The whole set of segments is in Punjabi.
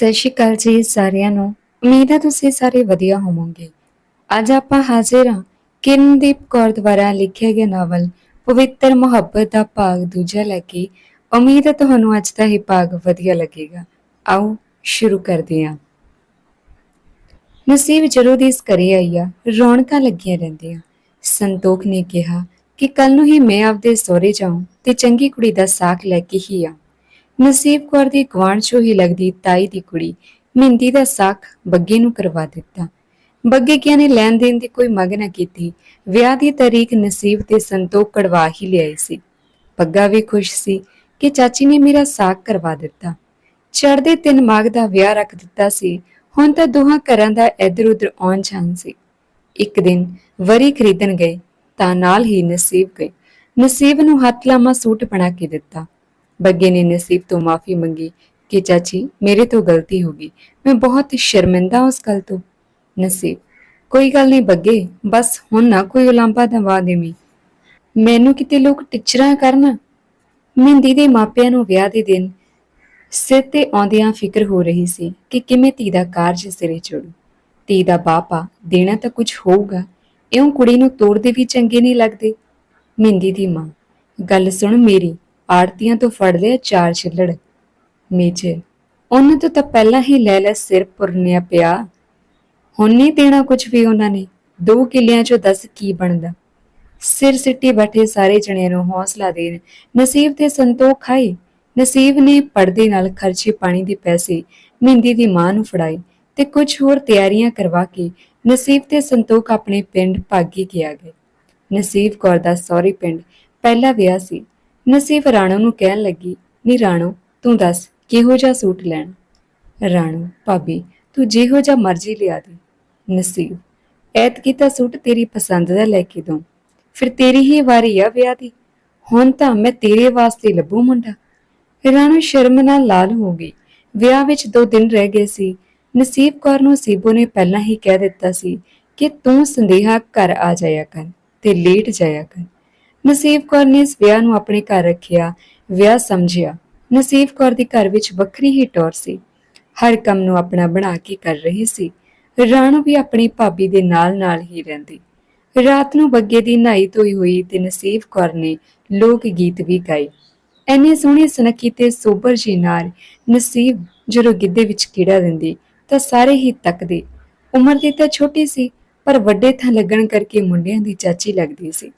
ਸਤਿ ਸ਼੍ਰੀ ਅਕਾਲ ਜੀ ਸਾਰਿਆਂ ਨੂੰ। ਉਮੀਦ ਹੈ ਤੁਸੀਂ ਸਾਰੇ ਵਧੀਆ ਹੋਵੋਗੇ। ਅੱਜ ਆਪਾਂ ਹਾਜ਼ਰ ਹਾਂ ਕਿਰਨਦੀਪ ਕੌਰ ਦੁਆਰਾ ਲਿਖਿਆ ਗਿਆ ਨਾਵਲ ਪਵਿੱਤਰ ਮੁਹੱਬਤ ਦਾ ਭਾਗ ਦੂਜਾ ਲੈ ਕੇ। ਉਮੀਦ ਹੈ ਤੁਹਾਨੂੰ ਅੱਜ ਦਾ ਇਹ ਭਾਗ ਵਧੀਆ ਲੱਗੇਗਾ। ਆਓ ਸ਼ੁਰੂ ਕਰਦੇ ਹਾਂ। ਨਸੀਬ ਜਦੋਂ ਦੀ ਇਸ ਘਰੇ ਆਈ ਆ ਰੌਣਕਾਂ ਲੱਗੀਆਂ ਰਹਿੰਦੀਆਂ। ਸੰਤੋਖ ਨੇ ਕਿਹਾ ਕਿ ਕੱਲ ਨੂੰ ਹੀ ਮੈਂ ਆਪਦੇ ਸਹੁਰੇ ਜਾਉਂ ਤੇ ਚੰਗੀ ਕੁੜੀ ਦਾ ਸਾਖ ਲੈ ਕੇ ਹੀ ਆ ਨਸੀਬ ਕੌਰ ਦੀ ਗੁਆਂਢ ਚੋਂ ਹੀ ਲੱਗਦੀ ਤਾਈ ਦੀ ਕੁੜੀ ਮਿੰਦੀ ਦਾ ਸਾਖ ਬੱਗੇ ਨੂੰ ਕਰਵਾ ਦਿੱਤਾ। ਬੱਗੇ ਕਿਆ ਨੇ ਲੈਣ ਦੇਣ ਦੀ ਕੋਈ ਮੰਗ ਨਾ ਕੀਤੀ। ਵਿਆਹ ਦੀ ਤਾਰੀਖ ਨਸੀਬ ਤੇ ਸੰਤੋਖ ਕੜਵਾ ਹੀ ਲਿਆਈ ਸੀ। ਬੱਗਾ ਵੀ ਖੁਸ਼ ਸੀ ਕਿ ਚਾਚੀ ਨੇ ਮੇਰਾ ਸਾਖ ਕਰਵਾ ਦਿੱਤਾ। ਚੜਦੇ ਤਿੰਨ ਮਾਗ ਦਾ ਵਿਆਹ ਰੱਖ ਦਿੱਤਾ ਸੀ। ਹੁਣ ਤਾਂ ਦੋਹਾਂ ਘਰਾਂ ਦਾ ਇਧਰ ਉਧਰ ਆਉਣ ਜਾਣ ਸੀ। ਇੱਕ ਦਿਨ ਵਰੀ ਖਰੀਦਣ ਗਏ ਤਾਂ ਨਾਲ ਹੀ ਨਸੀਬ ਗਏ। ਨਸੀਬ ਨੂੰ ਹੱਥ ਲਾਮਾ ਸੂਟ ਬਣਾ ਕੇ ਦਿੱਤਾ। ਬੱਗੇ ਨੇ ਨਸੀਬ ਤੋਂ ਮਾਫੀ ਮੰਗੀ ਕਿ ਚਾਚੀ ਮੇਰੇ ਤੋਂ ਗਲਤੀ ਹੋ ਗਈ। ਮੈਂ ਬਹੁਤ ਸ਼ਰਮਿੰਦਾ ਉਸ ਗੱਲ ਤੋਂ। ਨਸੀਬ, ਕੋਈ ਗੱਲ ਨਹੀਂ ਬੱਗੇ, ਬਸ ਹੁਣ ਨਾ ਕੋਈ ਉਲਾਂਭਾ ਦਵਾ ਦੇਵੀਂ। ਮੈਨੂੰ ਕਿਤੇ ਲੋਕ ਟਿਚਰਾਂ ਕਰਨ। ਮਹਿੰਦੀ ਦੇ ਮਾਪਿਆਂ ਨੂੰ ਵਿਆਹ ਦੇ ਦਿਨ ਸਿਰ ਤੇ ਆਉਂਦਿਆਂ ਫਿਕਰ ਹੋ ਰਹੀ ਸੀ ਕਿ ਕਿਵੇਂ ਧੀ ਦਾ ਕਾਰਜ ਸਿਰੇ ਚੜੂ। ਧੀ ਦਾ ਬਾਪਾ ਦੇਣਾ ਤਾਂ ਕੁਝ ਹੋਊਗਾ। ਇਉਂ ਕੁੜੀ ਨੂੰ ਤੋੜਦੇ ਵੀ ਚੰਗੇ ਨਹੀਂ ਲੱਗਦੇ। ਮਹਿੰਦੀ ਦੀ ਮਾਂ, ਗੱਲ ਸੁਣ ਮੇਰੀ ਆੜਤੀਆਂ ਤੋਂ ਫੜ ਲਿਆ ਚਾਰ ਛਿੱਲੜ। ਮੇਜਰ ਉਹਨਾਂ ਤੋਂ ਤਾਂ ਪਹਿਲਾਂ ਹੀ ਲੈ ਲੈ ਸਿਰ ਪੁਰਨਿਆ ਪਿਆ। ਹੁਣ ਨਹੀਂ ਦੇਣਾ ਕੁਝ ਵੀ ਉਹਨਾਂ ਨੇ। ਦੋ ਕਿੱਲਿਆਂ ਚੋਂ ਦੱਸ ਕੀ ਬਣਦਾ। ਸਿਰ ਸਿੱਟੀ ਬੈਠੇ ਸਾਰੇ ਜਣਿਆਂ ਨੂੰ ਹੌਸਲਾ ਦੇਣ। ਨਸੀਬ ਤੇ ਸੰਤੋਖ ਖਾਈ ਨਸੀਬ ਨੇ ਪਰਦੇ ਨਾਲ ਖਰਚੇ ਪਾਣੀ ਦੇ ਪੈਸੇ ਮਹਿੰਦੀ ਦੀ ਮਾਂ ਨੂੰ ਫੜਾਏ ਤੇ ਕੁਝ ਹੋਰ ਤਿਆਰੀਆਂ ਕਰਵਾ ਕੇ ਨਸੀਬ ਤੇ ਸੰਤੋਖ ਆਪਣੇ ਪਿੰਡ ਭਾਗੀ ਗਿਆ ਗਏ। ਨਸੀਬ ਕੌਰ ਦਾ ਸੌਰੀ ਪਿੰਡ ਪਹਿਲਾ ਵਿਆਹ ਸੀ। ਨਸੀਬ ਰਾਣੋ ਨੂੰ ਕਹਿਣ ਲੱਗੀ, ਨੀ ਰਾਣੋ, ਤੂੰ ਦੱਸ, ਕਿਹੋ ਜਿਹਾ ਸੂਟ ਲੈਣਾ? ਰਾਣੋ, ਭਾਬੀ, ਤੂੰ ਜਿਹੋ ਜਿਹਾ ਮਰਜ਼ੀ ਲਿਆ ਦੇ। ਨਸੀਬ ਐਤ ਕੀਤਾ ਸੂਟ ਤੇਰੀ ਪਸੰਦ ਦਾ ਲੈ ਕੇ ਦਊਂ। ਫਿਰ ਤੇਰੀ ਹੀ ਵਾਰੀ ਆ ਵਿਆਹ ਦੀ। ਹੁਣ ਤਾਂ ਮੈਂ ਤੇਰੇ ਵਾਸਤੇ ਲੱਭੂ ਮੁੰਡਾ। ਰਾਣੋ ਸ਼ਰਮ ਨਾਲ ਲਾਲ ਹੋ ਗਈ। ਵਿਆਹ ਵਿੱਚ ਦੋ ਦਿਨ ਰਹਿ ਗਏ ਸੀ। ਨਸੀਬ ਕੌਰ ਨੂੰ ਸੀਬੋ ਨੇ ਪਹਿਲਾਂ ਹੀ ਕਹਿ ਦਿੱਤਾ ਸੀ ਕਿ ਤੂੰ ਸੰਦੇਹਾ ਘਰ ਆ ਜਾਇਆ ਕਰ ਤੇ ਲੇਟ ਜਾਇਆ ਕਰ। ਨਸੀਬ ਕੌਰ ਨੇ ਇਸ ਵਿਆਹ ਨੂੰ ਆਪਣੇ ਘਰ ਰੱਖਿਆ, ਵਿਆਹ ਸਮਝਿਆ। ਨਸੀਬ ਕੌਰ ਦੇ ਘਰ ਵਿੱਚ ਵੱਖਰੀ ਹੀ ਟੌਰ ਸੀ। ਹਰ ਕੰਮ ਨੂੰ ਆਪਣਾ ਬਣਾ ਕੇ ਕਰ ਰਹੀ ਸੀ। ਰਾਣੂ ਵੀ ਆਪਣੀ ਭਾਬੀ ਦੇ ਨਾਲ ਨਾਲ ਹੀ ਰਹਿੰਦੀ। ਰਾਤ ਨੂੰ ਬੱਗੇ ਦੀ ਨਹਾਈ ਧੋਈ ਹੋਈ ਤੇ ਨਸੀਬ ਕੌਰ ਨੇ ਲੋਕ ਗੀਤ ਵੀ ਗਾਏ। ਐਨੇ ਸੋਹਣੇ ਸੁਨੱਖੀ ਤੇ ਸੋਬਰ ਜੀ ਨਾਲ ਨਸੀਬ ਜਦੋਂ ਗਿੱਧੇ ਵਿੱਚ ਕੀੜਾ ਦਿੰਦੀ, ਤਾਂ ਸਾਰੇ ਹੀ ਤੱਕਦੇ। ਉਮਰ ਦੀ ਤਾਂ ਛੋਟੀ ਸੀ, ਪਰ ਵੱਡੇ ਥਾਂ ਲੱਗਣ ਕਰਕੇ ਮੁੰਡਿਆਂ ਦੀ ਚਾਚੀ ਲੱਗਦੀ ਸੀ।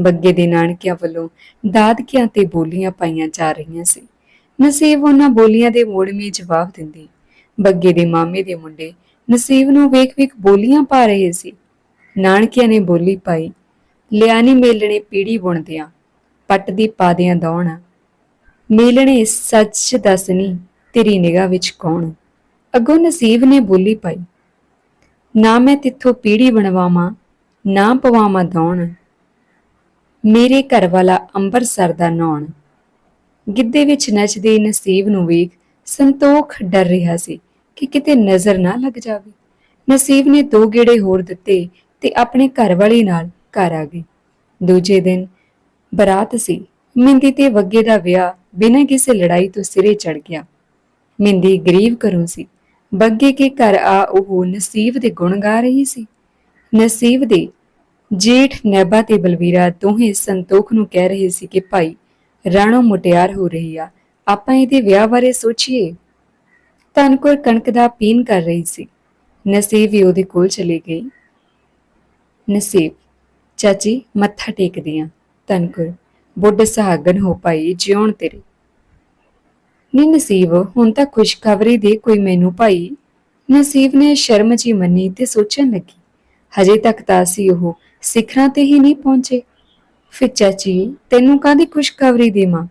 ਬੱਗੇ ਦੇ ਨਾਨਕਿਆਂ ਵੱਲੋਂ ਦਾਦਕਿਆਂ ਤੇ ਬੋਲੀਆਂ ਪਾਈਆਂ ਜਾ ਰਹੀਆਂ ਸੀ। ਨਸੀਬ ਉਹਨਾਂ ਬੋਲੀਆਂ ਦੇ ਮੋੜਵੇਂ ਜਵਾਬ ਦਿੰਦੀ। ਬੱਗੇ ਦੇ ਮਾਮੇ ਦੇ ਮੁੰਡੇ ਨਸੀਬ ਨੂੰ ਵੇਖ-ਵੇਖ ਬੋਲੀਆਂ ਪਾ ਰਹੇ ਸੀ। ਨਾਨਕਿਆਂ ਨੇ ਬੋਲੀ ਪਾਈ, ਲਿਆਨੀ ਮੇਲਣੇ ਪੀੜੀ ਬੁਣਦਿਆਂ ਪੱਟ ਦੀ ਪਾਦਿਆਂ ਦੌਣ। ਮੇਲਣੇ ਸੱਚ ਦੱਸਣੀ ਤੇਰੀ ਨਿਗਾਹ ਵਿੱਚ ਕੌਣ? ਅੱਗੋਂ ਨਸੀਬ ਨੇ ਬੋਲੀ ਪਾਈ, ਨਾ ਮੈਂ ਤਿੱਥੋਂ ਪੀੜੀ ਬਣਵਾਵਾਂ, ਨਾ ਪਵਾਵਾਂ ਦੌਣ। ਮੇਰੇ ਘਰ ਵਾਲਾ ਅੰਬਰਸਰ ਦਾ ਨੌਣ। ਗਿੱਧੇ ਵਿੱਚ ਨੱਚਦੇ ਨਸੀਬ ਨੂੰ ਵੇਖ ਸੰਤੋਖ ਡਰ ਰਿਹਾ ਸੀ ਕਿ ਕਿਤੇ ਨਜ਼ਰ ਨਾ ਲੱਗ ਜਾਵੇ। ਨਸੀਬ ਨੇ ਦੋ ਗੇੜੇ ਹੋਰ ਦਿੱਤੇ ਤੇ ਆਪਣੇ ਘਰ ਵਾਲੀ ਨਾਲ ਘਰ ਆ ਗਈ। ਦੂਜੇ ਦਿਨ ਬਰਾਤ ਸੀ। ਮਿੰਦੀ ਤੇ ਵੱਗੇ ਦਾ ਵਿਆਹ ਬਿਨਾਂ ਕਿਸੇ ਲੜਾਈ ਤੋਂ ਸਿਰੇ ਚੜ ਗਿਆ। ਮਿੰਦੀ ਗਰੀਬ ਘਰੋਂ ਸੀ। ਬੱਗੇ ਕੇ ਘਰ ਆ ਉਹ ਨਸੀਬ ਦੇ ਗੁਣ ਗਾ ਰਹੀ ਸੀ। ਨਸੀਬ ਦੇ ਜੇਠ ਨੈਬਾ ਤੇ ਬਲਵੀਰਾ ਦੋਹੇ ਸੰਤੋਖ ਨੂੰ ਕਹਿ ਰਹੇ ਸੀ ਕਿ ਭਾਈ, ਰਾਣੋ ਮੁਟਿਆਰ ਹੋ ਰਹੀ ਆ, ਆਪਾਂ ਇਹਦੇ ਵਿਆਹ ਬਾਰੇ ਸੋਚੀਏ। ਧਨਕੁਰ ਕਣਕ ਦਾ ਪੀਨ ਕਰ ਰਹੀ ਸੀ। ਨਸੀਬ ਵੀ ਉਹਦੇ ਕੋਲ ਚਲੀ ਗਈ। ਨਸੀਬ, ਚਾਚੀ, ਮੱਥਾ ਟੇਕਦੀ ਆ ਤਨਕੋਰ ਬੁੱਢ ਸਹਾਗਨ ਹੋ ਪਾਈ ਜਿਉਣ ਤੇਰੇ। ਨੀ ਨਸੀਬ, ਹੁਣ ਤਾਂ ਖੁਸ਼ਖਬਰੀ ਦੇ ਕੋਈ ਮੈਨੂੰ ਭਾਈ। ਨਸੀਬ ਨੇ ਸ਼ਰਮ ਜੀ ਮੰਨੀ ਤੇ ਸੋਚਣ ਲੱਗੀ। ਹਜੇ ਤੱਕ ਤਾਂ ਅਸੀਂ ਉਹ ਸਿਖਰਾਂ ਤੇ ਹੀ ਨਹੀਂ ਪਹੁੰਚੇ। ਫਿਰ ਚਾਚੀ, ਤੈਨੂੰ ਕਾਹਦੀ ਖੁਸ਼ਖਬਰੀ ਦੇਵਾਂ?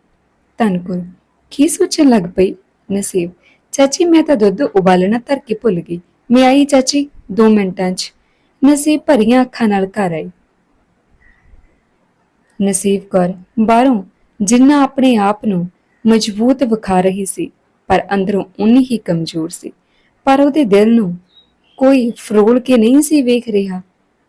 ਤਨਕੁਰ ਕੀ ਸੋਚਣ ਲੱਗ ਪਈ? ਨਸੀਬ, ਚਾਚੀ, ਮੈਂ ਤਾਂ ਦੁੱਧ ਉਬਾਲਣਾ ਧਰ ਕੇ ਭੁੱਲ ਗਈ। ਮੈਂ ਆਈ ਚਾਚੀ 2 ਮਿੰਟਾਂ 'ਚ। ਨਸੀਬ ਭਰੀਆਂ ਅੱਖਾਂ ਨਾਲ ਘਰ ਆਈ। ਨਸੀਬ ਕੌਰ, ਬਾਹਰੋਂ ਜਿੰਨਾ ਆਪਣੇ ਆਪ ਨੂੰ ਮਜ਼ਬੂਤ ਵਿਖਾ ਰਹੀ ਸੀ, ਪਰ ਅੰਦਰੋਂ ਉਨੀ ਹੀ ਕਮਜ਼ੋਰ ਸੀ। ਪਰ ਉਹਦੇ ਦਿਲ ਨੂੰ ਕੋਈ ਫਰੋਲ ਕੇ ਨਹੀਂ ਸੀ ਵੇਖ ਰਿਹਾ।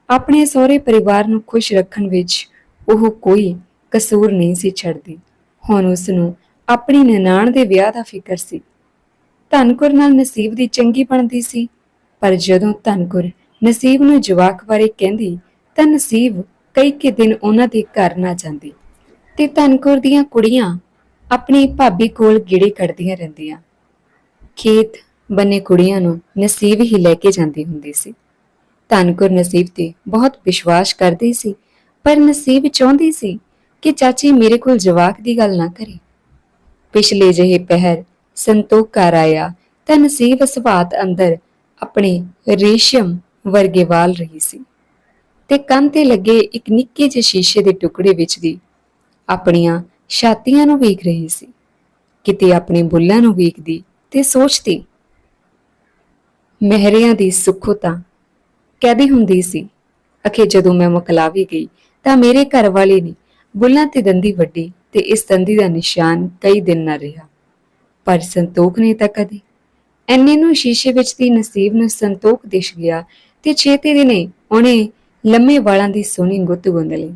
ਆਪਣੇ ਸਹੁਰੇ ਪਰਿਵਾਰ ਨੂੰ ਖੁਸ਼ ਰੱਖਣ ਵਿੱਚ ਉਹ ਕੋਈ ਕਸੂਰ ਨਹੀਂ ਸੀ ਛੱਡਦੀ। ਹੁਣ ਉਸ ਨੂੰ ਆਪਣੀ ਨਨਾਣ ਦੇ ਵਿਆਹ ਦਾ ਫਿਕਰ ਸੀ। ਧਨਕੁਰ ਨਾਲ ਨਸੀਬ ਦੀ ਚੰਗੀ ਬਣਦੀ ਸੀ, ਪਰ ਜਦੋਂ ਧਨਕੁਰ ਨਸੀਬ ਨੂੰ ਜਵਾਕ ਬਾਰੇ ਕਹਿੰਦੀ, ਤਾਂ ਨਸੀਬ ਕਈ ਕਿ ਦਿਨ ਉਹਨਾਂ ਦੇ ਘਰ ਨਾ ਜਾਂਦੀ ਤੇ ਧਨਕੁਰ ਦੀਆਂ ਕੁੜੀਆਂ ਆਪਣੀ ਭਾਬੀ ਕੋਲ ਗੇੜੇ ਕੱਢਦੀਆਂ ਰਹਿੰਦੀਆਂ। ਖੇਤ ਬੰਨੇ ਕੁੜੀਆਂ ਨੂੰ ਨਸੀਬ ਹੀ ਲੈ ਕੇ ਜਾਂਦੀ ਹੁੰਦੀ ਸੀ। ਧਨਕੁਰ ਨਸੀਬ ਤੇ ਬਹੁਤ ਵਿਸ਼ਵਾਸ ਕਰਦੀ ਸੀ, ਪਰ ਨਸੀਬ ਚਾਹੁੰਦੀ ਸੀ ਕਿ ਚਾਚੀ ਮੇਰੇ ਕੋਲ ਜਵਾਕ ਦੀ ਗੱਲ ਨਾ ਕਰੇ। ਪਿਛਲੇ ਜਿਹੇ ਪਹਿਰ ਸੰਤੋਖ ਘਰ ਆਇਆ ਤਾਂ ਨਸੀਬ ਸੁਭਾਤ ਅੰਦਰ ਆਪਣੇ ਰੇਸ਼ਮ ਵਰਗੇ ਵਾਲ ਰਹੀ ਸੀ ਤੇ ਕੰਨ ਤੇ ਲੱਗੇ ਇੱਕ ਨਿੱਕੇ ਜਿਹੇ ਸ਼ੀਸ਼ੇ ਦੇ ਟੁਕੜੇ ਵਿੱਚ ਦੀ ਆਪਣੀਆਂ ਛਾਤੀਆਂ ਨੂੰ ਵੇਖ ਰਹੀ ਸੀ। ਕਿਤੇ ਆਪਣੇ ਬੁੱਲਾਂ ਨੂੰ ਵੇਖਦੀ ਤੇ ਸੋਚਦੀ ਮਹਿਰਿਆਂ ਦੀ ਸੁੱਖੋ ਤਾਂ ਕਹਦੀ ਹੁੰਦੀ ਸੀ। ਅਖੇ ਜਦੋਂ ਮੈਂ ਮੁਕਲਾਵੇ ਗਈ ਤਾਂ ਮੇਰੇ ਘਰ ਵਾਲੇ ਨੇ ਬੁੱਲਾਂ ਤੇ ਦੰਦੀ ਵੱਡੀ ਤੇ ਇਸ ਦੰਦੀ ਦਾ ਨਿਸ਼ਾਨ ਕਈ ਦਿਨ ਨਾ ਰਿਹਾ। ਪਰ ਸੰਤੋਖ ਨੇ ਤਾਂ ਕਦੇ ਐਨੇ ਨੂੰ ਸ਼ੀਸ਼ੇ ਵਿੱਚ ਦੀ ਨਸੀਬ ਨੂੰ ਸੰਤੋਖ ਦਿਸ ਗਿਆ ਤੇ ਛੇਤੀ ਦਿਨੇ ਉਹਨੇ ਲੰਮੇ ਵਾਲਾਂ ਦੀ ਸੋਹਣੀ ਗੁੱਤ ਗੁੰਦ ਲਈ।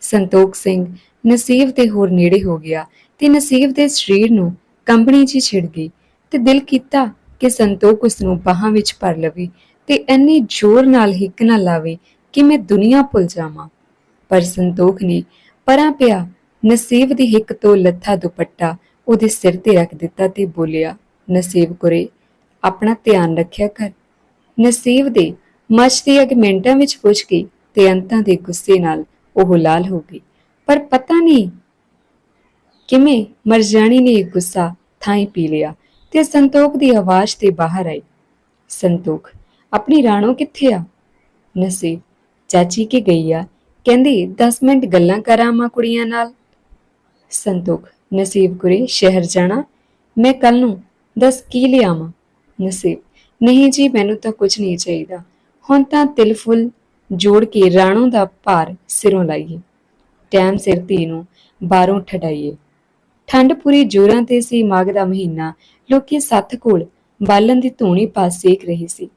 ਸੰਤੋਖ ਸਿੰਘ ਨਸੀਬ ਦੇ ਹੋਰ ਨੇੜੇ ਹੋ ਗਿਆ ਤੇ ਨਸੀਬ ਦੇ ਸਰੀਰ ਨੂੰ ਕੰਬਣੀ ਜੀ ਛਿੜ ਗਈ ਤੇ ਦਿਲ ਕੀਤਾ ਕਿ ਸੰਤੋਖ ਉਸ ਨੂੰ ਬਾਹਾਂ ਵਿੱਚ ਭਰ ਲਵੇ ਤੇ ਇੰਨੀ ਜ਼ੋਰ ਨਾਲ ਹਿੱਕ ਨਾ ਲਾਵੇ ਕਿ ਮੈਂ ਦੁਨੀਆ ਭੁੱਲ ਜਾਵਾਂ। ਪਰ ਸੰਤੋਖ ਨੇ ਪਰਾਂ ਪਿਆ ਨਸੀਬ ਦੀ ਹਿੱਕ ਤੋਂ ਲੱਥਾ ਦੁਪੱਟਾ ਉਹਦੇ ਸਿਰ ਤੇ ਰੱਖ ਦਿੱਤਾ ਤੇ ਬੋਲਿਆ, ਨਸੀਬ ਕੁਰੇ, ਆਪਣਾ ਧਿਆਨ ਰੱਖਿਆ ਕਰ। ਨਸੀਬ ਦੇ ਮੱਚ ਦੀ ਅਗ ਮਿੰਟਾਂ ਵਿੱਚ ਪੁੱਛ ਗਈ ਤੇ ਅੰਤਾਂ ਦੇ ਗੁੱਸੇ ਨਾਲ ਉਹ ਲਾਲ ਹੋ ਗਈ। ਪਰ ਪਤਾ ਨਹੀਂ ਕਿਵੇਂ ਮਰਜਾਣੀ ਨੇ ਇਹ ਗੁੱਸਾ ਹੀ ਪੀ ਲਿਆ। ਤੇ ਸੰਤੋਖ ਦੀ ਆਵਾਜ਼ ਤੇ ਬਾਹਰ ਆਈ। ਸੰਤੋਖ, ਆਪਣੀ ਰਾਣੋ ਕਿੱਥੇ ਆ? ਨਸੀਬ, ਚਾਚੀ ਕੇ ਗਈ ਆ? ਕਹਿੰਦੀ 10 ਮਿੰਟ ਗੱਲਾਂ ਕਰਾਂ ਮਾਂ ਕੁੜੀਆਂ ਨਾਲ। ਸੰਤੋਖ, ਨਸੀਬ ਕੁਰੇ ਸ਼ਹਿਰ ਜਾਣਾ? ਮੈਂ ਕੱਲ ਨੂੰ ਦੱਸ ਕੀ ਲਿਆਵਾਂ ਨਸੀਬ, ਨਹੀਂ ਜੀ, ਮੈਨੂੰ ਤਾਂ ਕੁਝ ਨਹੀਂ ਚਾਹੀਦਾ। ਹੁਣ ਤਾਂ ਤਿਲ ਫੁੱਲ ਜੋੜ ਕੇ ਰਾਣੋ ਦਾ ਭਾਰ ਸਿਰੋਂ ਲਾਈਏ। ਟਾਈਮ ਸਿਰ ਧੀ ਨੂੰ ਬਾਹਰੋਂ ਠਡਾਈਏ। ਠੰਡ ਪੂਰੀ ਜੋਰਾਂ ਤੇ ਸੀ ਮਾਘ ਦਾ ਮਹੀਨਾ। ਲੋਕੀ ਸੱਥ ਕੋਲ ਬਾਲਣ ਦੀ ਧੂਣੀ ਪਾਸ ਸੇਕ ਰਹੀ ਸੀ।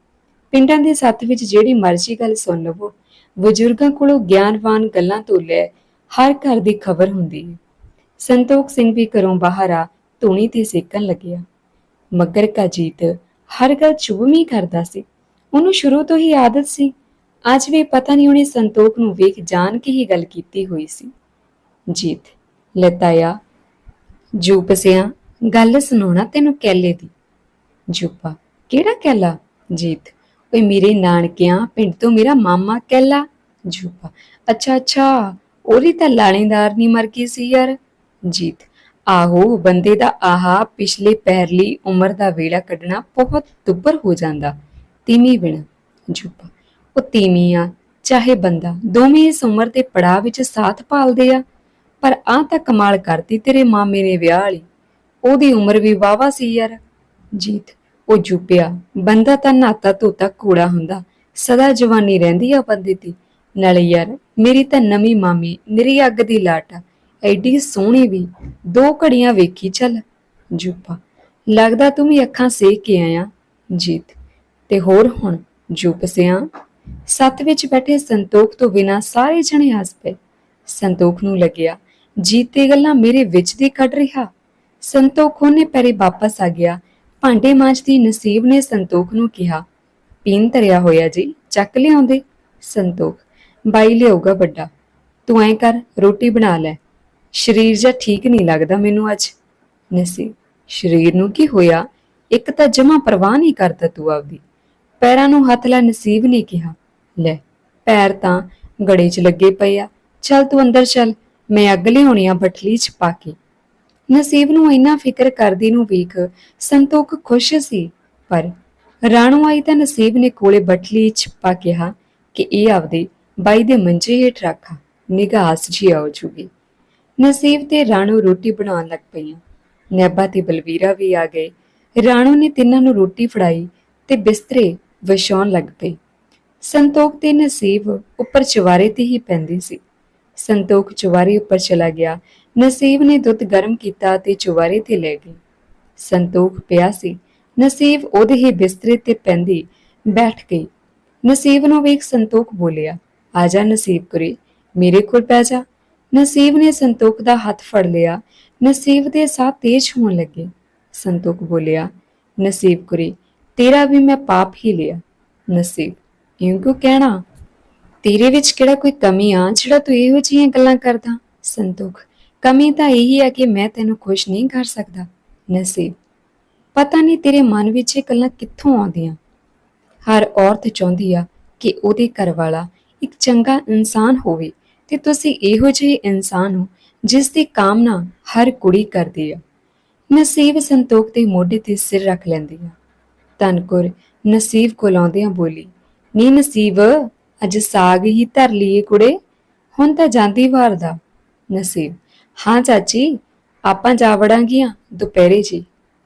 ਪਿੰਡਾਂ ਦੇ ਸੱਥ ਵਿੱਚ ਜਿਹੜੀ ਮਰਜ਼ੀ ਗੱਲ ਸੁਣ ਲਵੋ, ਬਜ਼ੁਰਗਾਂ ਕੋਲੋਂ ਗਿਆਨਵਾਨ ਗੱਲਾਂ ਤੋਂ ਲੈ ਹਰ ਘਰ ਦੀ ਖਬਰ ਹੁੰਦੀ ਹੈ। ਸੰਤੋਖ ਸਿੰਘ ਵੀ ਘਰੋਂ ਬਾਹਰ ਆ ਧੂਣੀ ਤੇ ਸੇਕਣ ਲੱਗਿਆ। ਮਗਰ ਕਾਜੀਤ ਹਰ ਗੱਲ ਚੁਭਮੀ ਕਰਦਾ ਸੀ। ਉਹਨੂੰ ਸ਼ੁਰੂ ਤੋਂ ਹੀ ਆਦਤ ਸੀ। ਅੱਜ ਵੀ ਪਤਾ ਨਹੀਂ ਉਹਨੇ ਸੰਤੋਖ ਨੂੰ ਵੇਖ ਜਾਣ ਕੇ ਹੀ ਗੱਲ ਕੀਤੀ ਹੋਈ ਸੀ। ਜੀਤ ਲਤਾਇਆ ਜੂਪਸਿਆ ਗੱਲ ਸੁਣਾਉਣਾ ਤੈਨੂੰ ਕੈਲੇ ਦੀ। ਜੂਪਾ ਕਿਹੜਾ ਕੈਲਾ? ਜੀਤ, ਓਏ ਮੇਰੇ ਨਾਨਕਿਆਂ ਪਿੰਡ ਤੋਂ ਮੇਰਾ ਮਾਮਾ ਕੈਲਾ। ਜੂਪਾ ਅੱਛਾ ਅੱਛਾ, ਉਹਦੀ ਤਾਂ ਲਾਣੇਦਾਰ ਨਹੀਂ ਮਰ ਗਈ ਸੀ ਯਾਰ। ਜੀਤ, ਆਹੋ, ਬੰਦੇ ਦਾ ਆਹਾ ਪਿਛਲੇ ਪੈਰਲੀ ਉਮਰ ਦਾ ਵੇਲਾ ਕੱਢਣਾ ਬਹੁਤ ਦੁੱਬਰ ਹੋ ਜਾਂਦਾ। ਤੀਮੀ ਬਿਨਾ ਜੂਪਾ ਉਹ ਤੀਮੀ ਆ, ਚਾਹੇ ਬੰਦਾ ਦੋਵੇਂ ਇਸ ਉਮਰ ਦੇ ਪੜਾਅ ਵਿੱਚ ਸਾਥ ਪਾਲਦੇ ਆ, ਪਰ ਆ ਤਾਂ ਕਮਾਲ ਕਰਤੀ ਤੇਰੇ ਮਾਮੇ ਨੇ ਵਿਆਹ ਵਾਲੀ। ਉਹਦੀ ਉਮਰ ਵੀ ਵਾਵਾ ਸੀ ਯਾਰ। ਜੀਤ, ਉਹ ਜੁਪਿਆ। ਬੰਦਾ ਤਾਂ ਨਾਤਾ ਧੋਤਾ ਕੂੜਾ ਹੁੰਦਾ। ਸਦਾ ਜਵਾਨੀ ਰਹਿੰਦੀ ਆ ਬੰਦੇ ਦੀ। ਨਾਲੇ ਯਾਰ, ਮੇਰੀ ਤਾਂ ਨਵੀਂ ਮਾਮੀ ਨਿਰੀ ਅੱਗ ਦੀ ਲਾਟ ਆ। ਐਡੀ ਸੋਹਣੀ ਵੀ। ਦੋ ਘੜੀਆਂ ਵੇਖੀ ਚੱਲ। ਜੁਪਾ, ਲੱਗਦਾ ਤੂੰ ਵੀ ਅੱਖਾਂ ਸੇਕ ਕੇ ਆਇਆ। ਜੀਤ, ਤੇ ਹੋਰ ਹੁਣ? ਜੁਪ ਸਿਆਂ? ਸੱਤ ਵਿੱਚ ਬੈਠੇ ਸੰਤੋਖ ਤੋਂ ਬਿਨਾ ਸਾਰੇ ਜਣੇ ਹੱਸ ਪਏ। ਸੰਤੋਖ ਨੂੰ ਲੱਗਿਆ, ਜੀਤ ਤੇ ਗੱਲਾਂ ਮੇਰੇ ਵਿੱਚ ਦੀ ਕੱਢ ਰਿਹਾ। ਸੰਤੋਖ ਉਹਨੇ ਪੈਰੇ ਵਾਪਸ ਆ ਗਿਆ। ਭਾਂਡੇ ਮਾਂਜਦੀ ਨਸੀਬ ਨੇ ਸੰਤੋਖ ਨੂੰ ਕਿਹਾ, ਪੀਣ ਧਰਿਆ ਹੋਇਆ ਜੀ, ਚੱਕ ਲਿਆਉਂਦੇ? ਸੰਤੋਖ, ਬਾਈ ਲਿਆਊਗਾ ਵੱਡਾ, ਤੂੰ ਐਂ ਕਰ, ਰੋਟੀ ਬਣਾ ਲੈ। ਸਰੀਰ ਜਿਹਾ ਠੀਕ ਨਹੀਂ ਲੱਗਦਾ ਮੈਨੂੰ ਅੱਜ। ਨਸੀਬ, ਸਰੀਰ ਨੂੰ ਕੀ ਹੋਇਆ? ਇੱਕ ਤਾਂ ਜਮਾ ਪਰਵਾਹ ਨਹੀਂ ਕਰਦਾ ਤੂੰ ਆਪਦੀ। ਪੈਰਾਂ ਨੂੰ ਹੱਥ ਲਾ ਨਸੀਬ ਨੇ ਕਿਹਾ, ਲੈ, ਪੈਰ ਤਾਂ ਗੜੇ 'ਚ ਲੱਗੇ ਪਏ ਆ। ਚੱਲ ਤੂੰ ਅੰਦਰ ਚੱਲ, ਮੈਂ ਅੱਗ ਲਿਆਉਣੀ ਆ ਬਠਲੀ 'ਚ ਪਾ ਕੇ। ਨਸੀਬ ਨੂੰ ਇੰਨਾ ਫਿਕਰ ਕਰਦੀ ਨੂੰ ਵੇਖ ਸੰਤੋਖ ਖੁਸ਼ ਸੀ, ਪਰ ਰਾਣੂ ਆਈ ਤਾਂ ਨਸੀਬ ਨੇ ਕੋਲੇ ਬਟਲੀ 'ਚ ਕਿਹਾ ਕਿ ਇਹ ਆਪਦੇ ਬਾਈ ਦੇ ਮੰਜੇ ਹੇਠ ਰੱਖਾ ਨਿਗਾਹਸ ਜੀ ਆਉ ਜੂਗੀ ਨਸੀਬ ਤੇ ਰਾਣੂ ਰੋਟੀ ਬਣਾਉਣ ਲੱਗ ਪਈਆਂ। ਨੈਬਾ ਤੇ ਬਲਵੀਰਾ ਵੀ ਆ ਗਏ। ਰਾਣੂ ਨੇ ਤਿੰਨਾਂ ਨੂੰ ਰੋਟੀ ਫੜਾਈ ਤੇ ਬਿਸਤਰੇ ਵਿਛਾਉਣ ਲੱਗ ਪਈ ਸੰਤੋਖ ਤੇ ਨਸੀਬ ਉੱਪਰ ਚਵਾਰੇ ਤੇ ਹੀ ਪੈਂਦੇ ਸੀ। ਸੰਤੋਖ ਚਵਾਰੇ ਉੱਪਰ ਚਲਾ ਗਿਆ। ਨਸੀਬ ਨੇ ਦੁੱਧ ਗਰਮ ਕੀਤਾ ਤੇ ਚਵਾਰੇ ਤੇ ਲੈ ਗਈ। ਸੰਤੋਖ ਪਿਆ ਸੀ। ਨਸੀਬ ਉਹਦੇ ਹੀ ਬਿਸਤਰੇ ਤੇ ਪੈਂਦੀ ਬੈਠ ਗਈ। ਨਸੀਬ ਨੂੰ ਵੇਖ ਸੰਤੋਖ ਬੋਲਿਆ, ਆ ਜਾ ਨਸੀਬ ਕੁਰੇ ਮੇਰੇ ਕੋਲ ਪੈ ਜਾ। ਨਸੀਬ ਨੇ ਸੰਤੋਖ ਦਾ ਹੱਥ ਫੜ ਲਿਆ। ਨਸੀਬ ਦੇ ਸਾਹ ਤੇਜ਼ ਹੋਣ ਲੱਗੇ। ਸੰਤੋਖ ਬੋਲਿਆ, ਨਸੀਬ ਕੁਰੇ ਤੇਰਾ ਵੀ ਮੈਂ ਪਾਪ ਹੀ ਲਿਆ। ਨਸੀਬ, ਇਉਂ ਕਿਉਂ ਕਹਿਣਾ? ਤੇਰੇ ਵਿੱਚ ਕਿਹੜਾ ਕੋਈ ਕਮੀ ਆ ਜਿਹੜਾ ਤੂੰ ਇਹੋ ਜਿਹੀਆਂ ਗੱਲਾਂ ਕਰਦਾ? ਸੰਤੋਖ। ਕਮੀ ਤਾਂ ਇਹੀ ਆ ਕਿ ਮੈਂ ਤੈਨੂੰ ਖੁਸ਼ ਨਹੀਂ ਕਰ ਸਕਦਾ। ਨਸੀਬ। ਪਤਾ ਨਹੀਂ ਤੇਰੇ ਮਨ ਵਿੱਚ ਇਹ ਗੱਲਾਂ ਕਿੱਥੋਂ ਆਉਂਦੀਆਂ। ਹਰ ਔਰਤ ਚਾਹੁੰਦੀ ਆ ਕਿ ਉਹਦੇ ਘਰ ਵਾਲਾ ਇੱਕ ਚੰਗਾ ਇਨਸਾਨ ਹੋਵੇ ਤੇ ਤੁਸੀਂ ਇਹੋ ਜਿਹੇ ਇਨਸਾਨ ਹੋ ਜਿਸ ਦੀ ਕਾਮਨਾ ਹਰ ਕੁੜੀ ਕਰਦੀ ਆ। ਨਸੀਬ ਸੰਤੋਖ ਦੇ ਮੋਢੇ ਤੇ ਸਿਰ ਰੱਖ ਲੈਂਦੀ ਆ। ਤਨਕੁਰ ਨਸੀਬ ਕੋਲ ਆਉਂਦਿਆਂ ਬੋਲੀ, ਨੀ ਨਸੀਬ ਅੱਜ ਸਾਗ ਹੀ ਧਰ ਲਈਏ ਕੁੜੇ, ਹੁਣ ਤਾਂ ਜਾਂਦੀ ਵਾਰ ਦਾ ਨਸੀਬ। ਹਾਂ ਚਾਚੀ, ਆਪਾਂ ਜਾ ਵੜਾਂਗੀਆਂ ਦੁਪਹਿਰੇ ਜੀ।